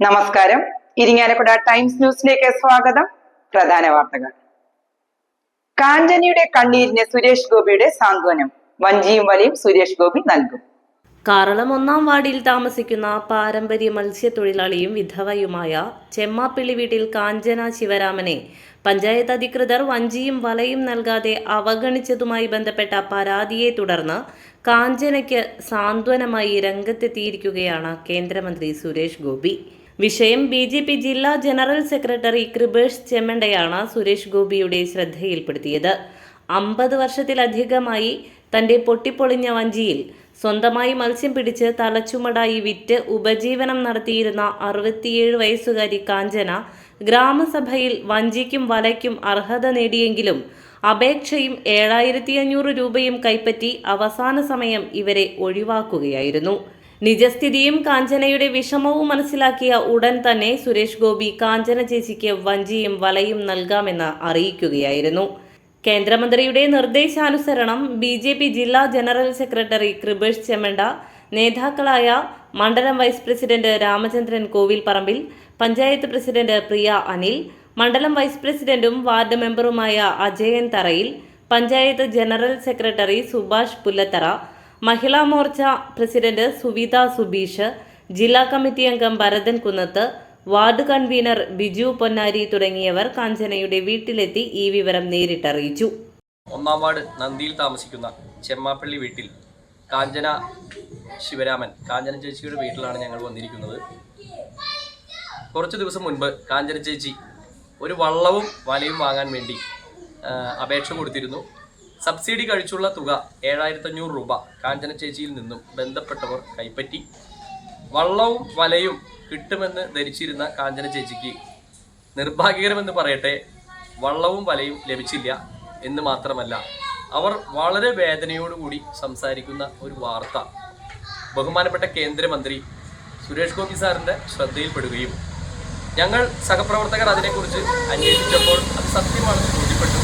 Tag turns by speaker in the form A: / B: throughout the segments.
A: നമസ്കാരം. ഇരിങ്ങാലക്കുട ടൈംസ് ന്യൂസിലേക്ക് സ്വാഗതം. പ്രധാന വാർത്തകൾ. കാഞ്ചനയുടെ കണ്ണീരിന് സുരേഷ് ഗോപിയുടെ സാന്ത്വനം. വഞ്ചിയും വലിയും സുരേഷ് ഗോപി നൽകും.
B: കാറളം ഒന്നാം വാർഡിൽ താമസിക്കുന്ന പാരമ്പര്യ മത്സ്യത്തൊഴിലാളിയും വിധവയുമായ ചെമ്മാപ്പിള്ളി വീട്ടിൽ കാഞ്ചന ശിവരാമനെ പഞ്ചായത്ത് അധികൃതർ വഞ്ചിയും വലയും നൽകാതെ അവഗണിച്ചതുമായി ബന്ധപ്പെട്ട പരാതിയെ തുടർന്ന് കാഞ്ചനയ്ക്ക് സാന്ത്വനമായി രംഗത്തെത്തിയിരിക്കുകയാണ് കേന്ദ്രമന്ത്രി സുരേഷ് ഗോപി. വിഷയം ബി ജെ പി ജില്ലാ ജനറൽ സെക്രട്ടറി കൃപേഷ് ചെമ്മണ്ടയാണ് സുരേഷ് ഗോപിയുടെ ശ്രദ്ധയിൽപ്പെടുത്തിയത്. അമ്പത് വർഷത്തിലധികമായി തന്റെ പൊട്ടിപ്പൊളിഞ്ഞ വഞ്ചിയിൽ സ്വന്തമായി മത്സ്യം പിടിച്ച് തലച്ചുമടായി വിറ്റ് ഉപജീവനം നടത്തിയിരുന്ന അറുപത്തിയേഴ് വയസ്സുകാരി കാഞ്ചന ഗ്രാമസഭയിൽ വഞ്ചിക്കും വലയ്ക്കും അർഹത നേടിയെങ്കിലും അപേക്ഷയും ഏഴായിരത്തി അഞ്ഞൂറ് രൂപയും കൈപ്പറ്റി അവസാന സമയം ഇവരെ ഒഴിവാക്കുകയായിരുന്നു. നിജസ്ഥിതിയും കാഞ്ചനയുടെ വിഷമവും മനസ്സിലാക്കിയ ഉടൻ തന്നെ സുരേഷ് ഗോപി കാഞ്ചന ചേച്ചിക്ക് വഞ്ചിയും വലയും നൽകാമെന്ന് അറിയിക്കുകയായിരുന്നു. കേന്ദ്രമന്ത്രിയുടെ നിർദ്ദേശാനുസരണം ബി ജെ പി ജില്ലാ ജനറൽ സെക്രട്ടറി കൃപേഷ് ചെമ്മണ്ട നേതാക്കളായ മണ്ഡലം vice president Ramachandran Kovil Parambil panchayat president Priya Anil മണ്ഡലം വൈസ് പ്രസിഡന്റും ward മെമ്പറുമായ Ajayan Tharayil panchayat general secretary Subhash Pullathara Mahila Morcha president Suvitha Subeesh ജില്ലാ കമ്മിറ്റി അംഗം ഭരതൻ കുന്നത്ത് വാർഡ് കൺവീനർ ബിജു പൊന്നാരി തുടങ്ങിയവർ കാഞ്ചനയുടെ വീട്ടിലെത്തി ഈ വിവരം നേരിട്ടറിയിച്ചു.
C: ഒന്നാം വാർഡ് നന്ദിയിൽ താമസിക്കുന്ന ചെമ്മാപ്പള്ളി വീട്ടിൽ കാഞ്ചന ശിവരാമൻ കാഞ്ചന ചേച്ചിയുടെ വീട്ടിലാണ് ഞങ്ങൾ വന്നിരിക്കുന്നത്. കുറച്ച് ദിവസം മുൻപ് കാഞ്ചന ചേച്ചി ഒരു വള്ളവും വലയും വാങ്ങാൻ വേണ്ടി അപേക്ഷ കൊടുത്തിരുന്നു. സബ്സിഡി കഴിച്ചുള്ള തുക ഏഴായിരത്തഞ്ഞൂറ് രൂപ കാഞ്ചന ചേച്ചിയിൽ നിന്നും ബന്ധപ്പെട്ടവർ കൈപ്പറ്റി. വള്ളവും വലയും കിട്ടുമെന്ന് ധരിച്ചിരുന്ന കാഞ്ചന ചേച്ചിക്ക് നിർഭാഗ്യകരമെന്ന് പറയട്ടെ വള്ളവും വലയും ലഭിച്ചില്ല എന്ന് മാത്രമല്ല അവർ വളരെ വേദനയോടുകൂടി സംസാരിക്കുന്ന ഒരു വാർത്ത. ബഹുമാനപ്പെട്ട കേന്ദ്രമന്ത്രി സുരേഷ് ഗോപി സാറിന്റെ ശ്രദ്ധയിൽപ്പെടുകയും ഞങ്ങൾ സഹപ്രവർത്തകർ അതിനെക്കുറിച്ച് അന്വേഷിച്ചപ്പോൾ അത് സത്യമാണെന്ന് ബോധ്യപ്പെട്ടു.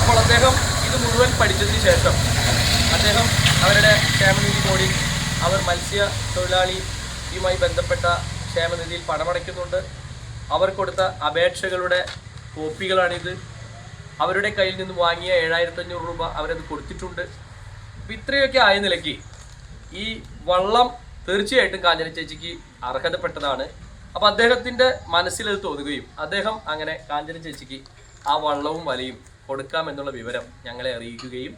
C: അപ്പോൾ അദ്ദേഹം മുഴുവൻ പഠിച്ചതിന് ശേഷം അദ്ദേഹം അവരുടെ ക്ഷേമനിധി ബോർഡിൽ അവർ മത്സ്യ തൊഴിലാളിയുമായി ബന്ധപ്പെട്ട ക്ഷേമനിധിയിൽ പണമടയ്ക്കുന്നുണ്ട്. അവർ കൊടുത്ത അപേക്ഷകളുടെ കോപ്പികളാണിത്. അവരുടെ കയ്യിൽ നിന്ന് വാങ്ങിയ ഏഴായിരത്തി അഞ്ഞൂറ് രൂപ അവരത് കൊടുത്തിട്ടുണ്ട്. അപ്പം ഇത്രയൊക്കെ ആയ നിലയ്ക്ക് ഈ വള്ളം തീർച്ചയായിട്ടും കാഞ്ഞന ചേച്ചിക്ക് അർഹതപ്പെട്ടതാണ്. അപ്പോൾ അദ്ദേഹത്തിന്റെ മനസ്സിലത് തോന്നുകയും അദ്ദേഹം അങ്ങനെ കാഞ്ചന ചേച്ചിക്ക് ആ വള്ളവും വലയും കൊടുക്കാമെന്നുള്ള വിവരം ഞങ്ങളെ അറിയിക്കുകയും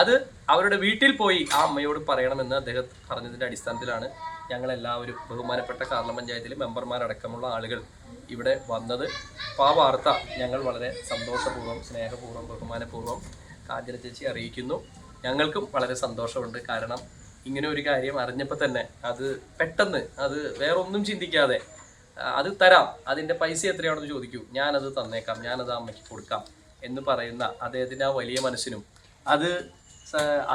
C: അത് അവരുടെ വീട്ടിൽ പോയി ആ അമ്മയോട് പറയണമെന്ന് അദ്ദേഹം പറഞ്ഞതിന്റെ അടിസ്ഥാനത്തിലാണ് ഞങ്ങളെല്ലാവരും ബഹുമാനപ്പെട്ട കാർല പഞ്ചായത്തിലെ മെമ്പർമാരടക്കമുള്ള ആളുകൾ ഇവിടെ വന്നത്. അപ്പോൾ ആ വാർത്ത ഞങ്ങൾ വളരെ സന്തോഷപൂർവം സ്നേഹപൂർവം ബഹുമാനപൂർവം കാഞ്ചന ചേച്ചി അറിയിക്കുന്നു. ഞങ്ങൾക്കും വളരെ സന്തോഷമുണ്ട്. കാരണം ഇങ്ങനെ ഒരു കാര്യം അറിഞ്ഞപ്പോൾ തന്നെ അത് പെട്ടെന്ന് അത് വേറൊന്നും ചിന്തിക്കാതെ അത് തരാം അതിന്റെ പൈസ എത്രയാണെന്ന് ചോദിക്കൂ. ഞാനത് തന്നേക്കാം ഞാനത് അമ്മയ്ക്ക് കൊടുക്കാം. എന്ന് പറയുന്ന അദ്ദേഹത്തിന്റെ ആ വലിയ മനസ്സിനും അത്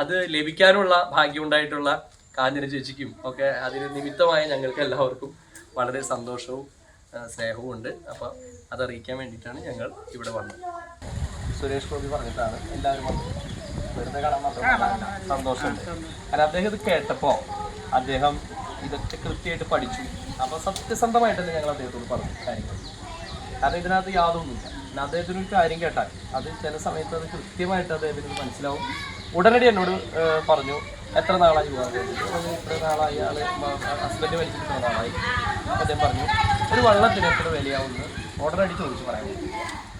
C: അത് ലഭിക്കാനുള്ള ഭാഗ്യമുണ്ടായിട്ടുള്ള കാഞ്ഞിര ചേച്ചിക്കും ഒക്കെ അതിന് നിമിത്തമായ ഞങ്ങൾക്ക് എല്ലാവർക്കും വളരെ സന്തോഷവും സ്നേഹവും ഉണ്ട്. അപ്പോൾ അതറിയിക്കാൻ വേണ്ടിയിട്ടാണ് ഞങ്ങൾ ഇവിടെ വന്നത്. സുരേഷ് ഗോപി പറഞ്ഞിട്ടാണ് എല്ലാവരും വന്നത്. വെറുതെ കാണാൻ സന്തോഷമുണ്ട് കാരണം അദ്ദേഹം ഇത് കേട്ടപ്പോൾ അദ്ദേഹം ഇതൊക്കെ കൃത്യമായിട്ട് പഠിച്ചു. അപ്പോൾ സത്യസന്ധമായിട്ടല്ലേ ഞങ്ങൾ അദ്ദേഹത്തോട് പറഞ്ഞു കാര്യങ്ങൾ. കാരണം ഇതിനകത്ത് യാതൊന്നുമില്ല. പിന്നെ അദ്ദേഹത്തിന് ഒരു കാര്യം കേട്ടാൽ അത് ചില സമയത്ത് അത് കൃത്യമായിട്ട് അദ്ദേഹത്തിന് മനസ്സിലാവും. ഉടനടി എന്നോട് പറഞ്ഞു എത്ര നാളായി പോകാൻ? കഴിഞ്ഞിട്ട്?" ഇത്ര നാളായി ആൾ ഹസ്ബൻഡ് വലിച്ചിട്ട് ഇത്ര നാളായി. അദ്ദേഹം പറഞ്ഞു ഒരു വള്ളത്തിന് എത്ര വിലയാവുമെന്ന് ഉടനടി ചോദിച്ചു പറയാൻ.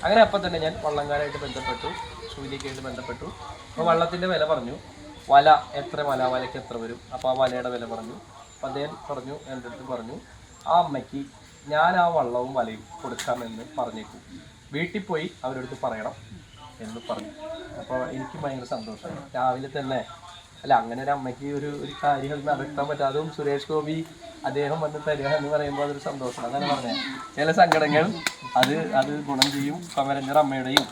C: അങ്ങനെ അപ്പം തന്നെ ഞാൻ വള്ളംകാരായിട്ട് ബന്ധപ്പെട്ടു ഷൂലിക്കായിട്ട് ബന്ധപ്പെട്ടു. അപ്പോൾ വള്ളത്തിന്റെ വില പറഞ്ഞു വല എത്ര വല? വലയ്ക്ക് എത്ര വരും? അപ്പോൾ ആ വലയുടെ വില പറഞ്ഞു. അപ്പോൾ അദ്ദേഹം പറഞ്ഞു എന്റെ അടുത്ത് പറഞ്ഞു ആ അമ്മയ്ക്ക് ഞാൻ ആ വള്ളവും വലയും കൊടുക്കാമെന്ന് പറഞ്ഞേക്കും. വീട്ടിൽ പോയി അവരടുത്ത് പറയണം എന്ന് പറഞ്ഞു. അപ്പോൾ എനിക്ക് ഭയങ്കര സന്തോഷമായി രാവിലെ തന്നെ അല്ല അങ്ങനെ ഒരു അമ്മയ്ക്ക് ഒരു ഒരു കാര്യങ്ങൾ നടത്താൻ പറ്റാതും സുരേഷ് ഗോപി അദ്ദേഹം വന്ന് തരിക എന്ന് പറയുമ്പോൾ അതൊരു സന്തോഷമാണ്. അതാണ് പറഞ്ഞത്. ചില സങ്കടങ്ങൾ അത് അത് ഗുണം ചെയ്യും. കമരഞ്ഞർ അമ്മയുടെയും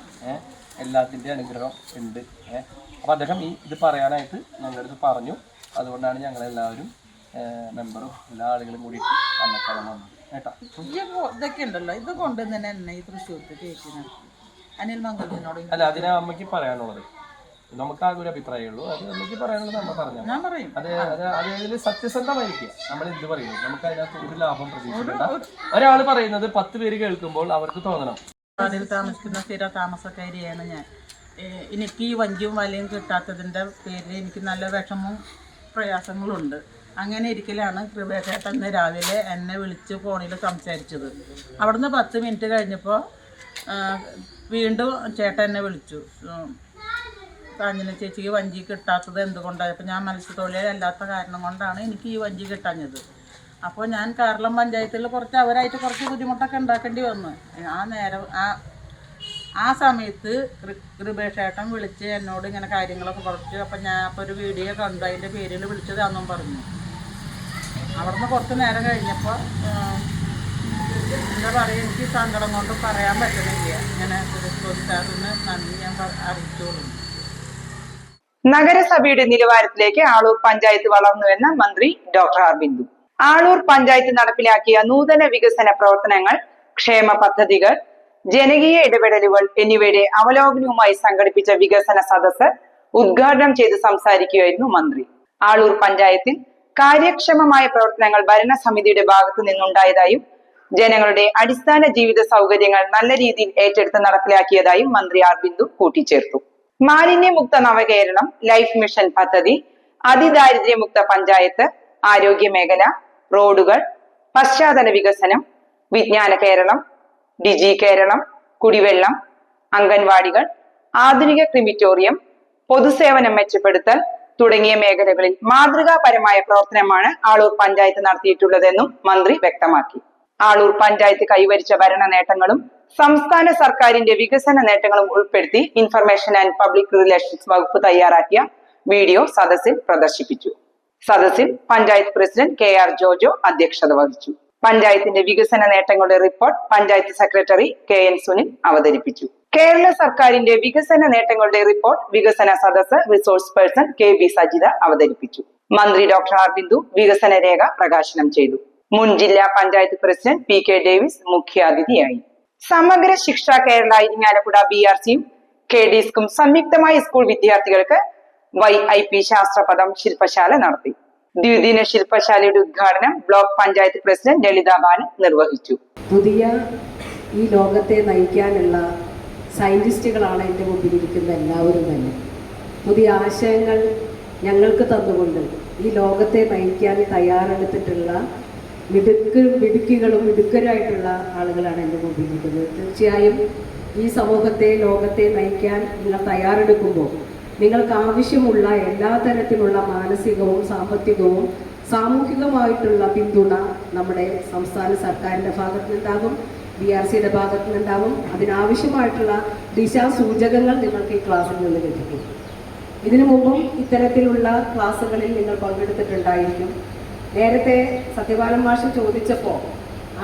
C: എല്ലാത്തിന്റെ അനുഗ്രഹം ഉണ്ട് അപ്പോൾ അദ്ദേഹം ഈ ഇത് പറയാനായിട്ട് ഞങ്ങളുടെ അടുത്ത് പറഞ്ഞു. അതുകൊണ്ടാണ് ഞങ്ങളെല്ലാവരും മെമ്പറും എല്ലാ ആളുകളും കൂടി അമ്മക്കാലം വന്നത്. കേട്ടോ
D: ഈ ഇതൊക്കെ ഉണ്ടല്ലോ. ഇത് കൊണ്ട് തന്നെ എന്നെ ഈ തൃശ്ശൂർക്ക് നടത്തി അനിൽ മംഗലത്തിനോട്
C: അല്ല അതിനെ അമ്മയ്ക്ക് പറയാനുള്ളത്. നമുക്കാകെ ഒരു അഭിപ്രായമേ ഉള്ളൂ. അത് നമുക്ക് പറയാനുള്ളത് നമ്മൾ പറഞ്ഞു
D: ഞാൻ പറയും.
C: അത് അത് അത് അതിൽ സത്യസന്ധമായിരിക്കുക. നമ്മൾ എന്ത് പറയുന്നു നമുക്ക് അതിനകത്ത് ഒരു ലാഭം പ്രതീക്ഷിക്കേണ്ട. ഒരാൾ പറയുന്നത് പത്ത് പേര് കേൾക്കുമ്പോൾ അവർക്ക് തോന്നണം.
D: അതിൽ താമസിക്കുന്ന സ്ഥിര താമസക്കാരിയാണ് ഞാൻ. എനിക്ക് ഈ വഞ്ചിയും വലയും കിട്ടാത്തതിന്റെ പേരിൽ എനിക്ക് നല്ല വിഷമവും പ്രയാസങ്ങളുണ്ട്. അങ്ങനെ ഇരിക്കലാണ് കൃപേഷേട്ടൻ ഇന്ന് രാവിലെ എന്നെ വിളിച്ച് ഫോണിൽ സംസാരിച്ചത്. അവിടുന്ന് പത്ത് മിനിറ്റ് കഴിഞ്ഞപ്പോൾ വീണ്ടും ചേട്ടൻ എന്നെ വിളിച്ചു. കാഞ്ഞിന ചേച്ചിക്ക് വഞ്ചി കിട്ടാത്തത് എന്തുകൊണ്ടാണ് അപ്പോൾ ഞാൻ മത്സ്യത്തൊഴിലല്ലാത്ത കാരണം കൊണ്ടാണ് എനിക്ക് ഈ വഞ്ചി കിട്ടാഞ്ഞത്. അപ്പോൾ ഞാൻ കേരളം പഞ്ചായത്തിൽ കുറച്ച് അവരായിട്ട് കുറച്ച് ബുദ്ധിമുട്ടൊക്കെ ഉണ്ടാക്കേണ്ടി വന്നു. ആ നേരം ആ ആ സമയത്ത് കൃപേഷേട്ടൻ വിളിച്ച് എന്നോട് ഇങ്ങനെ കാര്യങ്ങളൊക്കെ കുറച്ച് അപ്പം ഞാൻ അപ്പോൾ ഒരു വീഡിയോ കണ്ടു. അതിന്റെ പേരിൽ വിളിച്ചതാണെന്നും പറഞ്ഞു. അവിടുന്ന് കുറച്ച് നേരം കഴിഞ്ഞപ്പോൾ എന്താ പറയുക എനിക്ക് സങ്കടം കൊണ്ട് പറയാൻ പറ്റുന്നില്ല ഇങ്ങനെ ചോദിച്ചാറിന് നന്ദി ഞാൻ അറിയിച്ചോളൂ.
A: നഗരസഭയുടെ നിലവാരത്തിലേക്ക് ആളൂർ പഞ്ചായത്ത് വളർന്നുവെന്ന മന്ത്രി ഡോക്ടർ ആർ ബിന്ദു ആളൂർ പഞ്ചായത്ത് നടപ്പിലാക്കിയ നൂതന വികസന പ്രവർത്തനങ്ങൾ ക്ഷേമ പദ്ധതികൾ ജനകീയ ഇടപെടലുകൾ എന്നിവയുടെ അവലോകനവുമായി സംഘടിപ്പിച്ച വികസന സദസ്സ് ഉദ്ഘാടനം ചെയ്ത് സംസാരിക്കുകയായിരുന്നു മന്ത്രി. ആളൂർ പഞ്ചായത്തിൽ കാര്യക്ഷമമായ പ്രവർത്തനങ്ങൾ ഭരണസമിതിയുടെ ഭാഗത്തു നിന്നുണ്ടായതായും ജനങ്ങളുടെ അടിസ്ഥാന ജീവിത സൗകര്യങ്ങൾ നല്ല രീതിയിൽ ഏറ്റെടുത്ത് നടപ്പിലാക്കിയതായും മന്ത്രി ആർ ബിന്ദു കൂട്ടിച്ചേർത്തു. മാലിന്യമുക്ത നവകേരളം ലൈഫ് മിഷൻ പദ്ധതി അതിദാരിദ്ര്യമുക്ത പഞ്ചായത്ത് ആരോഗ്യ മേഖല റോഡുകൾ പശ്ചാത്തല വികസനം വിജ്ഞാന കേരളം ഡിജി കേരളം കുടിവെള്ളം അംഗൻവാടികൾ ആധുനിക ക്രിമിറ്റോറിയം പൊതുസേവനം മെച്ചപ്പെടുത്തൽ തുടങ്ങിയ മേഖലകളിൽ മാതൃകാപരമായ പ്രവർത്തനമാണ് ആളൂർ പഞ്ചായത്ത് നടത്തിയിട്ടുള്ളതെന്നും മന്ത്രി വ്യക്തമാക്കി. ആളൂർ പഞ്ചായത്ത് കൈവരിച്ച ഭരണ നേട്ടങ്ങളും സംസ്ഥാന സർക്കാരിന്റെ വികസന നേട്ടങ്ങളും ഉൾപ്പെടുത്തി ഇൻഫർമേഷൻ ആൻഡ് പബ്ലിക് റിലേഷൻസ് വകുപ്പ് തയ്യാറാക്കിയ വീഡിയോ സദസ്സിൽ പ്രദർശിപ്പിച്ചു. സദസ്സിൽ panchayat president K R Jojo അധ്യക്ഷത വഹിച്ചു. പഞ്ചായത്തിന്റെ വികസന നേട്ടങ്ങളുടെ report panchayat secretary K N Sunil അവതരിപ്പിച്ചു. കേരള സർക്കാരിന്റെ വികസന നേട്ടങ്ങളുടെ റിപ്പോർട്ട് വികസന സദസ് resource person K B Sajitha അവതരിപ്പിച്ചു. മന്ത്രി ഡോക്ടർ ആർ ബിന്ദു വികസന രേഖ പ്രകാശനം ചെയ്തു. മുൻ ജില്ലാ panchayat president P K Davis മുഖ്യാതിഥിയായി. സമഗ്ര ശിക്ഷ കേരള ഇരിങ്ങാലക്കുട ബി ആർ സിയും കെ ഡിസ്കും സംയുക്തമായി സ്കൂൾ വിദ്യാർത്ഥികൾക്ക് വൈ ഐ പി ശാസ്ത്രപദം ശില്പശാല നടത്തി. ദ്വിദിന ശില്പശാലയുടെ ഉദ്ഘാടനം ബ്ലോക്ക് പഞ്ചായത്ത് പ്രസിഡന്റ് ലളിത നിർവഹിച്ചു.
E: പുതിയ ഈ ലോകത്തെ നയിക്കാനുള്ള സയന്റിസ്റ്റുകളാണ് എന്റെ മുമ്പിലിരിക്കുന്ന എല്ലാവരും തന്നെ. പുതിയ ആശയങ്ങൾ ഞങ്ങൾക്ക് തന്നുകൊണ്ട് ഈ ലോകത്തെ നയിക്കാൻ തയ്യാറെടുത്തിട്ടുള്ള മിടുക്ക് മിടുക്കികളും മിടുക്കരായിട്ടുള്ള ആളുകളാണ് എന്റെ മുമ്പിലിരിക്കുന്നത്. തീർച്ചയായും ഈ സമൂഹത്തെ ലോകത്തെ നയിക്കാൻ നിങ്ങൾ തയ്യാറെടുക്കുമ്പോൾ നിങ്ങൾക്ക് ആവശ്യമുള്ള എല്ലാ തരത്തിലുള്ള മാനസികവും സാമ്പത്തികവും സാമൂഹികമായിട്ടുള്ള പിന്തുണ നമ്മുടെ സംസ്ഥാന സർക്കാരിന്റെ ഭാഗത്തു നിന്നുണ്ടാകും ബി ആർ സിയുടെ ഭാഗത്തു നിന്നുണ്ടാവും അതിനാവശ്യമായിട്ടുള്ള ദിശാസൂചകങ്ങൾ നിങ്ങൾക്ക് ഈ ക്ലാസ്സിൽ നിന്ന് ലഭിക്കും. ഇതിനു മുമ്പും ഇത്തരത്തിലുള്ള ക്ലാസ്സുകളിൽ നിങ്ങൾ പങ്കെടുത്തിട്ടുണ്ടായിരിക്കും. നേരത്തെ സത്യപാലൻ മാഷ് ചോദിച്ചപ്പോൾ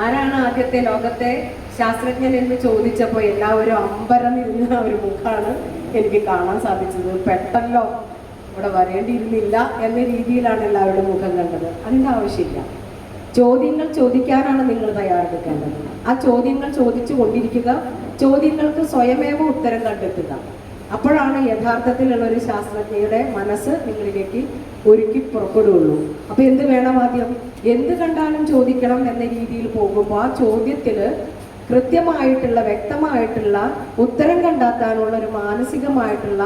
E: ആരാണ് ആദ്യത്തെ ലോകത്തെ ശാസ്ത്രജ്ഞൻ എന്ന് ചോദിച്ചപ്പോൾ എല്ലാവരും അമ്പരന്നിരുന്ന ഒരു മുഖമാണ് എനിക്ക് കാണാൻ സാധിച്ചത്. പെട്ടല്ലോ ഇവിടെ വരേണ്ടിയിരുന്നില്ല എന്ന രീതിയിലാണ് എല്ലാവരുടെ മുഖം കണ്ടത്. അതിന്റെ ആവശ്യമില്ല. ചോദ്യങ്ങൾ ചോദിക്കാനാണ് നിങ്ങൾ തയ്യാറെടുക്കേണ്ടത്. ആ ചോദ്യങ്ങൾ ചോദിച്ചു കൊണ്ടിരിക്കുക ചോദ്യങ്ങൾക്ക് സ്വയമേവ ഉത്തരം കണ്ടെത്തുക. അപ്പോഴാണ് യഥാർത്ഥത്തിലുള്ള ഒരു ശാസ്ത്രജ്ഞയുടെ മനസ്സ് നിങ്ങളിലേക്ക് ഒരുക്കി പുറപ്പെടുകയുള്ളൂ. അപ്പോൾ എന്ത് വേണം ആദ്യം? എന്ത് കണ്ടാലും ചോദിക്കണം എന്ന രീതിയിൽ പോകുമ്പോൾ ആ ചോദ്യത്തിൽ കൃത്യമായിട്ടുള്ള വ്യക്തമായിട്ടുള്ള ഉത്തരം കണ്ടെത്താനുള്ള ഒരു മാനസികമായിട്ടുള്ള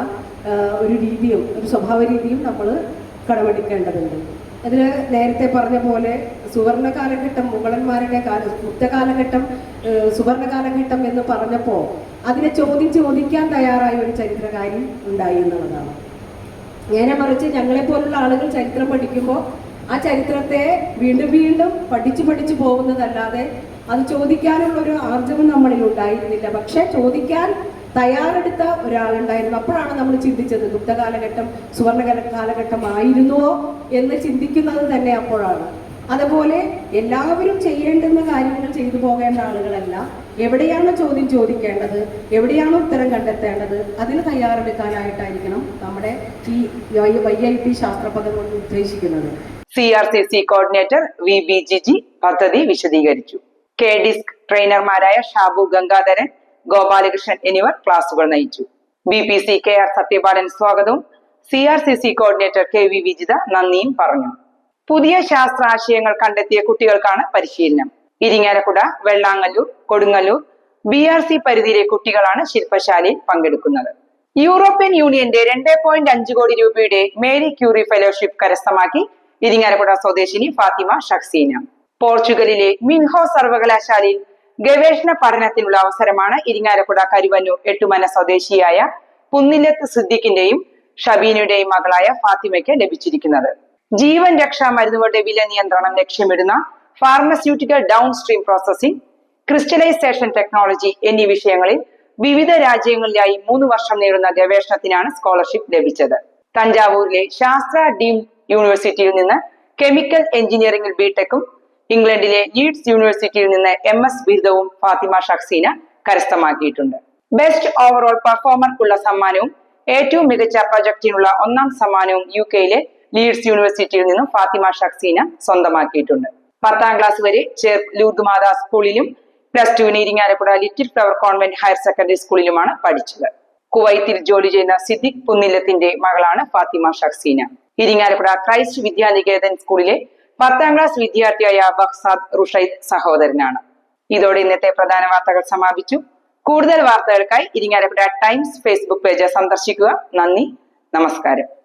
E: ഒരു രീതിയും ഒരു സ്വഭാവ രീതിയും നമ്മൾ കടമെടുക്കേണ്ടതുണ്ട്. അതിൽ നേരത്തെ പറഞ്ഞ പോലെ സുവർണ കാലഘട്ടം മുഗളന്മാരുടെ കാല ഗുപ്ത കാലഘട്ടം ഏഹ് സുവർണ കാലഘട്ടം എന്ന് പറഞ്ഞപ്പോൾ അതിനെ ചോദ്യം ചോദിക്കാൻ തയ്യാറായ ഒരു ചരിത്രകാരി ഉണ്ടായി എന്നുള്ളതാണ്. നേരെ മറിച്ച് ഞങ്ങളെപ്പോലുള്ള ആളുകൾ ചരിത്രം പഠിക്കുമ്പോൾ ആ ചരിത്രത്തെ വീണ്ടും വീണ്ടും പഠിച്ചു പഠിച്ചു പോകുന്നതല്ലാതെ അത് ചോദിക്കാനുള്ള ഒരു ആർജവം നമ്മളിൽ ഉണ്ടായിരുന്നില്ല. പക്ഷെ ചോദിക്കാൻ തയ്യാറെടുത്ത ഒരാളുണ്ടായിരുന്നു. അപ്പോഴാണ് നമ്മൾ ചിന്തിച്ചത് ഗുപ്ത കാലഘട്ടം കാലഘട്ടമായിരുന്നുവോ എന്ന് ചിന്തിക്കുന്നത് തന്നെ അപ്പോഴാണ്. അതുപോലെ എല്ലാവരും ചെയ്യേണ്ടുന്ന കാര്യങ്ങൾ ചെയ്തു പോകേണ്ട ആളുകളല്ല. എവിടെയാണ് ചോദ്യം ചോദിക്കേണ്ടത്? എവിടെയാണ് ഉത്തരം കണ്ടെത്തേണ്ടത്? അതിന് തയ്യാറെടുക്കാനായിട്ടായിരിക്കണം നമ്മുടെ ഈ വൈ ഐ പി ശാസ്ത്രപദം കൊണ്ട് ഉദ്ദേശിക്കുന്നത്.
A: C R C C coordinator V B G G പദ്ധതി വിശദീകരിച്ചു. കെ ഡിസ്ക് ട്രെയിനർമാരായ ഷാബു ഗംഗാധരൻ ഗോപാലകൃഷ്ണൻ എന്നിവർ ക്ലാസുകൾ നയിച്ചു. B P C K R Sathyapalan സ്വാഗതവും. C R C C coordinator K V Vijitha നന്ദിയും പറഞ്ഞു. പുതിയ ശാസ്ത്രാശയങ്ങൾ കണ്ടെത്തിയ കുട്ടികൾക്കാണ് പരിശീലനം. Irinjalakuda Vellangallur Kodungallur B R C പരിധിയിലെ കുട്ടികളാണ് ശില്പശാലയിൽ പങ്കെടുക്കുന്നത്. യൂറോപ്യൻ യൂണിയന്റെ രണ്ട് പോയിന്റ് അഞ്ച് കോടി രൂപയുടെ മേരി ക്യൂറി ഫെലോഷിപ്പ് കരസ്ഥമാക്കി ഇരിങ്ങാലക്കുട സ്വദേശിനി ഫാത്തിമ ഷക്സീന പോർച്ചുഗലിലെ മിൻഹോ സർവകലാശാലയിൽ ഗവേഷണ പഠനത്തിനുള്ള അവസരമാണ് ഇരിങ്ങാലക്കുട കരുവന്നൂർ എട്ടുമന സ്വദേശിയായ പുന്നില്ലത്ത് സിദ്ദിഖിന്റെയും ഷബീനയുടെയും മകളായ ഫാത്തിമയ്ക്ക് ലഭിച്ചിരിക്കുന്നത്. ജീവൻ രക്ഷാ മരുന്നുകളുടെ വില നിയന്ത്രണം ലക്ഷ്യമിടുന്ന pharmaceutical downstream processing crystallisation technology എന്നീ വിഷയങ്ങളിൽ വിവിധ രാജ്യങ്ങളിലായി മൂന്ന് വർഷം നേടുന്ന ഗവേഷണത്തിനാണ് സ്കോളർഷിപ്പ് ലഭിച്ചത്. തഞ്ചാവൂരിലെ ശാസ്ത്ര ഡീം യൂണിവേഴ്സിറ്റിയിൽ നിന്ന് കെമിക്കൽ എഞ്ചിനീയറിംഗിൽ ബിടെക്കും ഇംഗ്ലണ്ടിലെ ലീഡ്സ് യൂണിവേഴ്സിറ്റിയിൽ നിന്ന് എം എസ് ബിരുദവും ഫാത്തിമ ഷക്സീന കരസ്ഥമാക്കിയിട്ടുണ്ട്. ബെസ്റ്റ് ഓവറോൾ പെർഫോമർക്കുള്ള സമ്മാനവും ഏറ്റവും മികച്ച പ്രൊജക്ടിനുള്ള ഒന്നാം സമ്മാനവും യു കെയിലെ ലീഡ്സ് യൂണിവേഴ്സിറ്റിയിൽ നിന്നും ഫാത്തിമ ഷക്സീന സ്വന്തമാക്കിയിട്ടുണ്ട്. പത്താം ക്ലാസ് വരെ ചേർ മാതാ സ്കൂളിലും പ്ലസ് ടുവിന് Irinjalakuda little flower convent higher secondary സ്കൂളിലുമാണ് പഠിച്ചത്. കുവൈത്തിൽ ജോലി ചെയ്യുന്ന സിദ്ദിഖ് പുന്നില്ലത്തിന്റെ മകളാണ് ഫാത്തിമ ഷക്സീന. ഇരിങ്ങാലക്കുട ക്രൈസ്റ്റ് വിദ്യാനികേതൻ സ്കൂളിലെ പത്താം ക്ലാസ് വിദ്യാർത്ഥിയായ ബക്സാദ് റുഷൈദ് സഹോദരനാണ്. ഇതോടെ ഇന്നത്തെ പ്രധാന വാർത്തകൾ സമാപിച്ചു. കൂടുതൽ വാർത്തകൾക്കായി ഇരിങ്ങാലക്കുട ടൈംസ് ഫേസ്ബുക്ക് പേജ് സന്ദർശിക്കുക. നന്ദി. നമസ്കാരം.